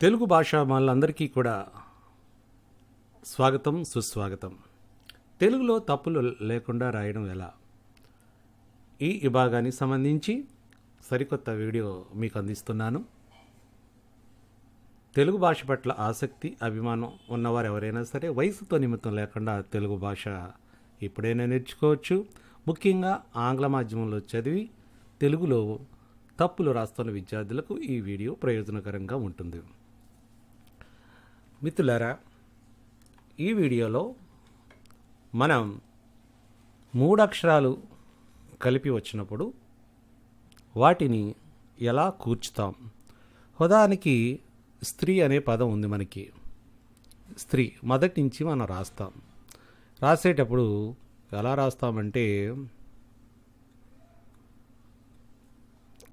తెలుగు భాష వాళ్ళందరికీ కూడా స్వాగతం సుస్వాగతం. తెలుగులో తప్పులు లేకుండా రాయడం ఎలా? ఈ విభాగానికి సంబంధించి సరికొత్త వీడియో మీకు అందిస్తున్నాను. తెలుగు భాష పట్ల ఆసక్తి అభిమానం ఉన్నవారు ఎవరైనా సరే వయసుతో నిమిత్తం లేకుండా తెలుగు భాష ఎప్పుడైనా నేర్చుకోవచ్చు. ముఖ్యంగా ఆంగ్ల మాధ్యమంలో చదివి తెలుగులో తప్పులు రాస్తున్న విద్యార్థులకు ఈ వీడియో ప్రయోజనకరంగా ఉంటుంది. మిత్రులారా ఈ వీడియోలో మనం మూడు అక్షరాలు కలిపి వచ్చినప్పుడు వాటిని ఎలా కూర్చుతాం? ఉదాహరణకి స్త్రీ అనే పదం ఉంది మనకి. స్త్రీ మొదటి నుంచి మనం రాస్తాం. రాసేటప్పుడు ఎలా రాస్తామంటే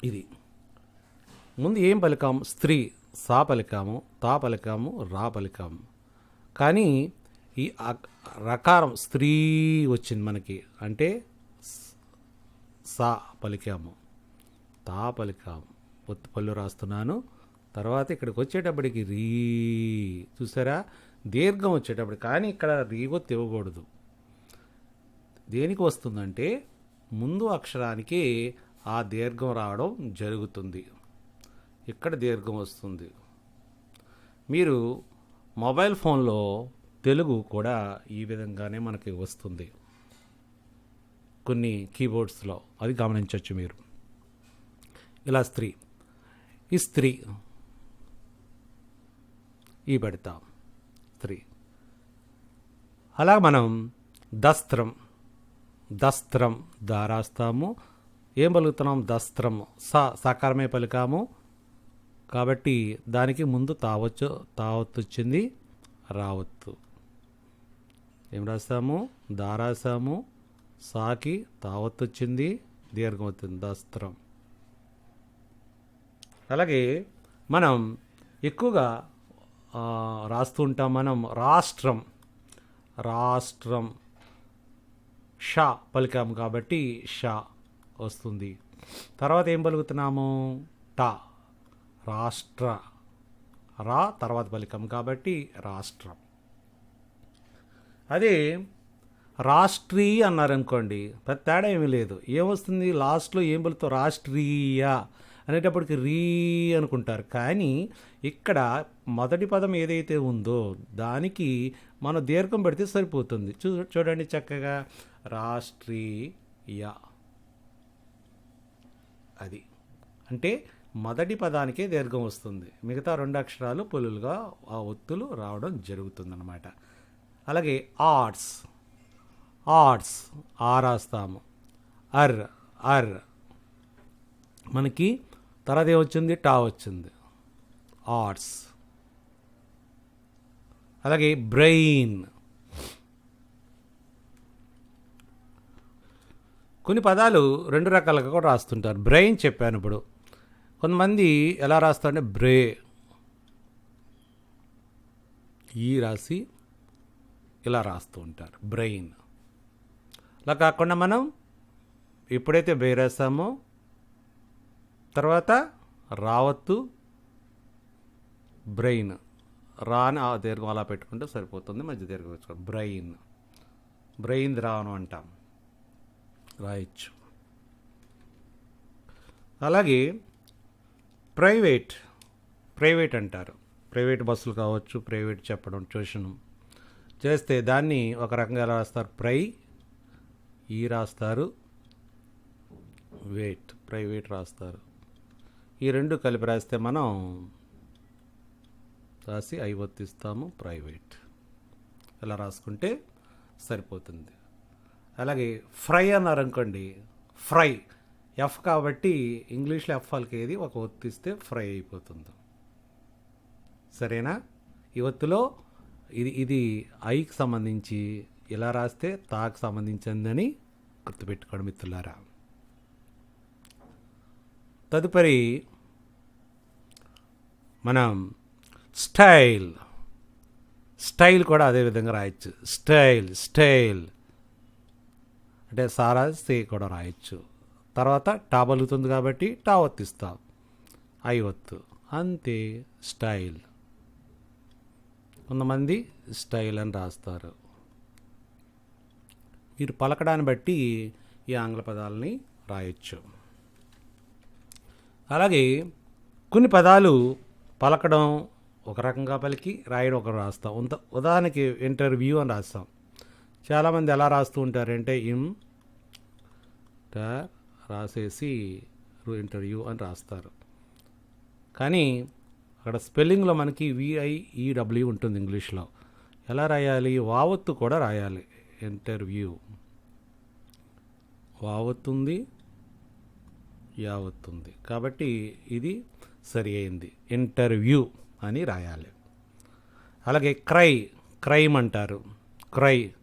ఇది. ముందు ఏం పలికాం? స్త్రీ. సా పలికాము తా పలికాము రా పలికాము. కానీ ఈ రకారం స్త్రీ వచ్చింది మనకి. అంటే సా పలికాము తా పలికాము. ఒత్తు పళ్ళు రాస్తున్నాను. తర్వాత ఇక్కడికి వచ్చేటప్పటికి రీ. చూసారా? దీర్ఘం వచ్చేటప్పుడు కానీ ఇక్కడ రీగో తివ్వకూడదు దేనికి వస్తుందంటే ముందు అక్షరానికి ఆ దీర్ఘం రావడం జరుగుతుంది. ఇక్కడ దీర్ఘం వస్తుంది. మీరు మొబైల్ ఫోన్లో తెలుగు కూడా ఈ విధంగానే మనకి వస్తుంది. కొన్ని కీబోర్డ్స్లో అది గమనించవచ్చు మీరు. ఇలా స్త్రీ ఈ స్త్రీ ఈ పెడతాం స్త్రీ. అలా మనం దస్త్రం దస్త్రం దారాస్తాము ఏం పలుకుతున్నాం? దస్త్రం. స సకారమే పలికాము. కాబట్టి దానికి ముందు తావచ్చు తావత్తు వచ్చింది రావత్తు. ఏం రాస్తాము? దారాసాము సాకి తావత్ వచ్చింది దీర్ఘం దస్త్రం. అలాగే మనం ఎక్కువగా రాస్తూ ఉంటాం మనం రాష్ట్రం. రాష్ట్రం. షా పలికాము కాబట్టి షా వస్తుంది. తర్వాత ఏం పలుకుతున్నాము? టా. రాష్ట్ర రా తర్వాత ఫలికం కాబట్టి రాష్ట్రం. అదే రాష్ట్రీ అన్నారనుకోండి పెద్ద తేడా ఏమీ లేదు. ఏమొస్తుంది లాస్ట్లో ఏం పలుకుతాం రాష్ట్రీయ అనేటప్పటికి రీ అనుకుంటారు. కానీ ఇక్కడ మొదటి పదం ఏదైతే ఉందో దానికి మనం దీర్ఘం పెడితే సరిపోతుంది. చూ చూడండి చక్కగా. రాష్ట్రీయ. అది. అంటే మొదటి పదానికే దీర్ఘం వస్తుంది. మిగతా రెండు అక్షరాలు పులులుగా ఆ ఒత్తులు రావడం జరుగుతుందన్నమాట. అలాగే ఆర్ట్స్. ఆర్ట్స్ ఆ రాస్తాము. అర్ అర్. మనకి తర్వాత ఏమొచ్చింది టా వచ్చింది. ఆర్ట్స్. అలాగే బ్రెయిన్. కొన్ని పదాలు రెండు రకాలుగా కూడా రాస్తుంటారు. బ్రెయిన్ చెప్పాను ఇప్పుడు. కొంతమంది ఎలా రాస్తారంటే బ్రే. ఈ రాసి ఇలా రాస్తూ ఉంటారు. బ్రెయిన్. అలా కాకుండా మనం ఎప్పుడైతే బే రాస్తామో తర్వాత రావత్తు బ్రెయిన్. రాని ఆ దీర్ఘం అలా పెట్టుకుంటే సరిపోతుంది మధ్య దీర్ఘం పెట్టుకోండి బ్రెయిన్. బ్రెయిన్ రావను అంటాం. రాయొచ్చు. అలాగే ప్రైవేట్ ప్రైవేట్ అంటారు. ప్రైవేట్ బస్సులు కావచ్చు ప్రైవేట్ చెప్పడం ట్యూషన్ చేస్తే దాన్ని ఒక రకంగా ఎలా రాస్తారు? ప్రై ఈ రాస్తారు వెయిట్ ప్రైవేట్ రాస్తారు. ఈ రెండు కలిపి రాస్తే మనం రాసి ఐ వర్తిస్తాము ప్రైవేట్. ఇలా రాసుకుంటే సరిపోతుంది. అలాగే ఫ్రై అన్నారు అనుకోండి ఫ్రై ఎఫ్ కాబట్టి ఇంగ్లీష్లో ఎఫ్ ఏది ఒక ఒత్తిస్తే ఫ్రై అయిపోతుంది. సరేనా? ఈ ఒత్తులో ఇది ఇది ఐకి సంబంధించి ఇలా రాస్తే తాకు సంబంధించిందని గుర్తుపెట్టుకోండి మిత్రులారా. తదుపరి మనం స్టైల్ స్టైల్ కూడా అదే విధంగా రాయొచ్చు. స్టైల్ స్టైల్ అంటే సారా సే కూడా రాయొచ్చు. తర్వాత టా పలుకుతుంది కాబట్టి టా ఒత్తిస్తాం. ఐ ఒత్తు. అంతే స్టైల్. కొంతమంది స్టైల్ అని రాస్తారు. మీరు పలకడాన్ని బట్టి ఈ ఆంగ్ల పదాలని రాయొచ్చు. అలాగే కొన్ని పదాలు పలకడం ఒక రకంగా పలికి రాయడం ఒక రాస్తాం. ఉంత ఉదాహరణకి ఇంటర్వ్యూ అని రాస్తాం. చాలామంది ఎలా రాస్తూ ఉంటారంటే ఇం టర్ రాసేసి ఇంటర్వ్యూ అని రాస్తారు. కానీ అక్కడ స్పెల్లింగ్లో మనకి విఐఈడబ్ల్యూ ఉంటుంది ఇంగ్లీష్లో. ఎలా రాయాలి? వావత్తు కూడా రాయాలి. ఇంటర్వ్యూ. వావత్తుంది యావత్తుంది. కాబట్టి ఇది సరి అయింది. ఇంటర్వ్యూ అని రాయాలి. అలాగే క్రై క్రైమ్ అంటారు. క్రై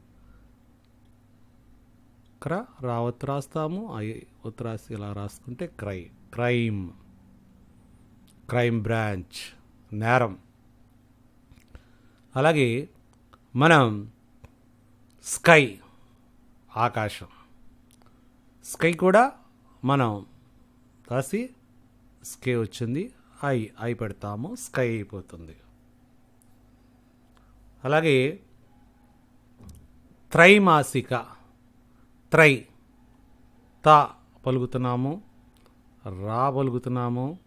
క్ర రావత్ రాస్తాము ఐ ఉత్ రాసి ఇలా రాసుకుంటే క్రై క్రైమ్ క్రైమ్ బ్రాంచ్ నేరం. అలాగే మనం స్కై ఆకాశం. స్కై కూడా మనం రాసి స్కే వచ్చింది ఐ ఐ పెడతాము స్కై అయిపోతుంది. అలాగే త్రైమాసిక త్రై. తా పలుకుతున్నాము రా పలుకుతున్నాము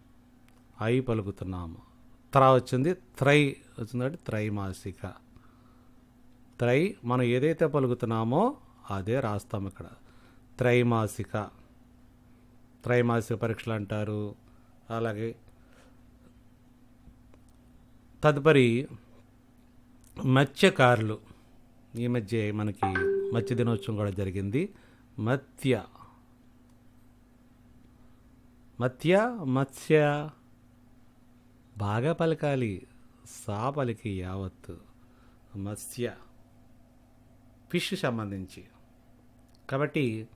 ఐ పలుకుతున్నాము. త్రా వచ్చింది త్రై వచ్చిందంటే త్రైమాసిక. త్రై మనం ఏదైతే పలుకుతున్నామో అదే రాస్తాం ఇక్కడ. త్రైమాసిక. త్రైమాసిక పరీక్షలు అంటారు. అలాగే తదుపరి మత్స్యకారులు. ఈ మధ్య మనకి మత్స్య దినోత్సవం కూడా జరిగింది. మత్య మత్య మత్స్య. బాగా పలకాలి. సా పలికి యావత్తు మత్స్య. ఫిష్ సంబంధించి. కాబట్టి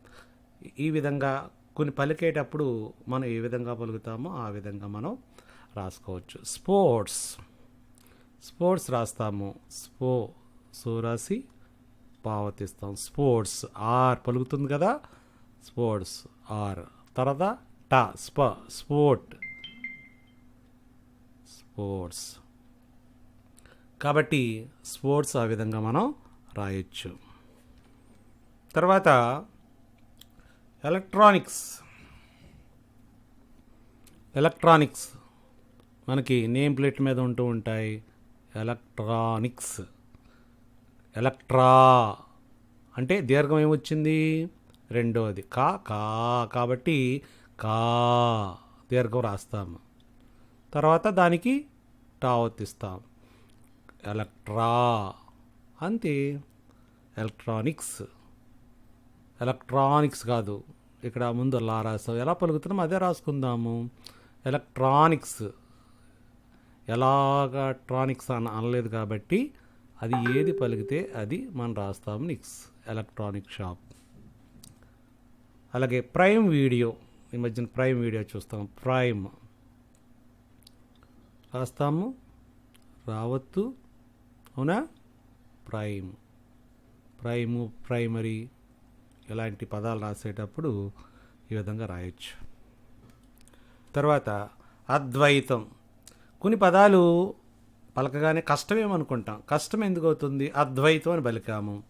ఈ విధంగా కొన్ని పలికేటప్పుడు మనం ఏ విధంగా పలుకుతామో ఆ విధంగా మనం రాసుకోవచ్చు. స్పోర్ట్స్. స్పోర్ట్స్ రాస్తాము. స్పో సో రాసి పావతిస్తాం స్పోర్ట్స్ ఆర్ పలుకుతుంది కదా? Sports R. తర్వాత టా స్ప స్పోర్ట్. స్పోర్ట్స్. కాబట్టి స్పోర్ట్స్ ఆ విధంగా మనం రాయొచ్చు. తర్వాత ఎలక్ట్రానిక్స్. ఎలక్ట్రానిక్స్. మనకి నేమ్ ప్లేట్ మీద ఉంటూ ఉంటాయి ఎలక్ట్రానిక్స్. ఎలక్ట్రా. అంటే దీర్ఘం ఏమొచ్చింది? రెండోది. కా కా కాబట్టి కా. దీర్ఘం రాస్తాము. తర్వాత దానికి టావత్తిస్తాం ఎలక్ట్రా. అంతే. ఎలక్ట్రానిక్స్. ఎలక్ట్రానిక్స్ కాదు. ఇక్కడ ముందు లా రాస్తాం ఎలా పలుకుతున్నాం అదే రాసుకుందాము. ఎలక్ట్రానిక్స్. ఎలాగా ట్రానిక్స్ అని అనలేదు కాబట్టి అది ఏది పలికితే అది మనం రాస్తాము నిక్స్ ఎలక్ట్రానిక్ షాప్ అలాగే ప్రైమ్ వీడియో ఈ మధ్యన ప్రైమ్ వీడియో చూస్తాం. ప్రైమ్ రాస్తాము. రావత్తు అవునా? ప్రైమ్ ప్రైము ప్రైమరీ ఇలాంటి పదాలు రాసేటప్పుడు ఈ విధంగా రాయొచ్చు. తర్వాత అద్వైతం. కొన్ని పదాలు పలకగానే కష్టమేమనుకుంటాం? కష్టం ఎందుకు అవుతుంది అద్వైతం అని పలికాము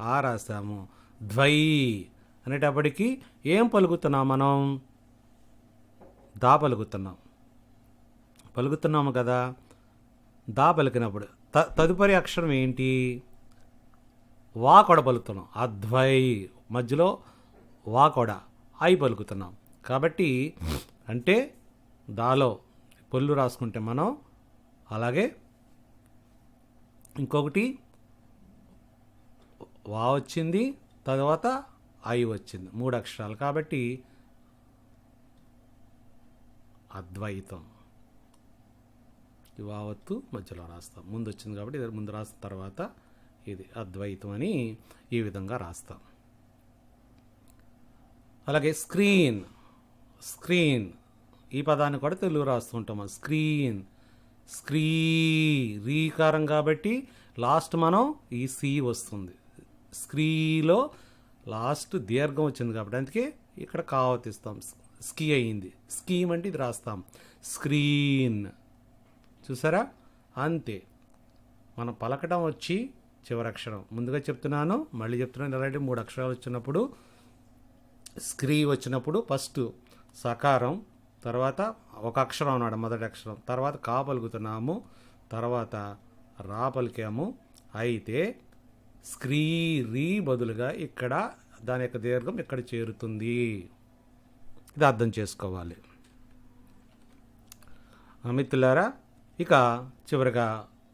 ఆ రాసాము ద్వై అనేటప్పటికీ ఏం పలుకుతున్నాం మనం? దా పలుకుతున్నాం. పలుకుతున్నాము కదా? దా పలికినప్పుడు. త తదుపరి అక్షరం ఏంటి? వా కొడ పలుకుతున్నాం. అద్వై. మధ్యలో వా కొడ ఐ పలుకుతున్నాం. కాబట్టి అంటే దాలో పొల్లు రాసుకుంటే మనం అలాగే ఇంకొకటి వా వచ్చింది తర్వాత ఐ వచ్చింది. మూడు అక్షరాలు కాబట్టి అద్వైతం. ఈ వావత్తు మధ్యలో రాస్తాం. ముందు వచ్చింది కాబట్టి ముందు రాసిన తర్వాత ఇది అద్వైతం అని ఈ విధంగా రాస్తాం. అలాగే స్క్రీన్ స్క్రీన్. ఈ పదాన్ని కూడా తెలుగు రాస్తుంటాం స్క్రీన్. స్క్రీ రీకారం కాబట్టి లాస్ట్ మనం ఈ సి వస్తుంది. స్క్రీలో లాస్ట్ దీర్ఘం వచ్చింది కాబట్టి అందుకే ఇక్కడ కావతిస్తాం. స్కీ అయింది స్కీమ్ అంటే ఇది రాస్తాం. స్క్రీన్. చూసారా? అంతే. మనం పలకడం వచ్చి చివరి అక్షరం. ముందుగా చెప్తున్నాను మళ్ళీ చెప్తున్నాను. ఎలాంటి మూడు అక్షరాలు వచ్చినప్పుడు స్క్రీ వచ్చినప్పుడు ఫస్ట్ సకారం తర్వాత ఒక అక్షరం అన్నాడు మొదటి అక్షరం. తర్వాత కా పలుకుతున్నాము తర్వాత రా పలికాము అయితే స్క్రీ రీ బదులుగా ఇక్కడ దాని యొక్క దీర్ఘం ఇక్కడ చేరుతుంది. ఇది అర్థం చేసుకోవాలి. మిత్రులారా ఇక చివరిగా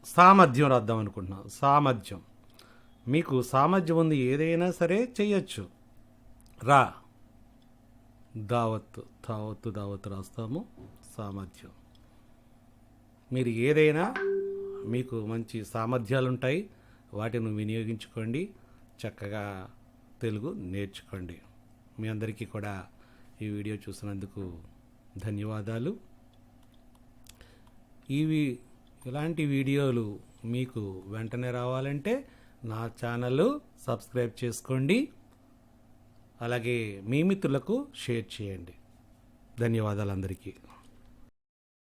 సామర్థ్యం రాద్దాం అనుకుంటున్నాం. సామర్థ్యం. మీకు సామర్థ్యం ఉంది ఏదైనా సరే చేయొచ్చు రా. దావత్తు. దావత్తు దావత్తు రాస్తాము. సామర్థ్యం. మీరు ఏదైనా మీకు మంచి సామర్థ్యాలు ఉంటాయి వాటిని వినియోగించుకోండి. చక్కగా తెలుగు నేర్చుకోండి. మీ అందరికీ కూడా ఈ వీడియో చూసినందుకు ధన్యవాదాలు. ఇవి ఇలాంటి వీడియోలు మీకు వెంటనే రావాలంటే నా ఛానల్ సబ్స్క్రైబ్ చేసుకోండి. అలాగే మీ మిత్రులకు షేర్ చేయండి. ధన్యవాదాలు అందరికీ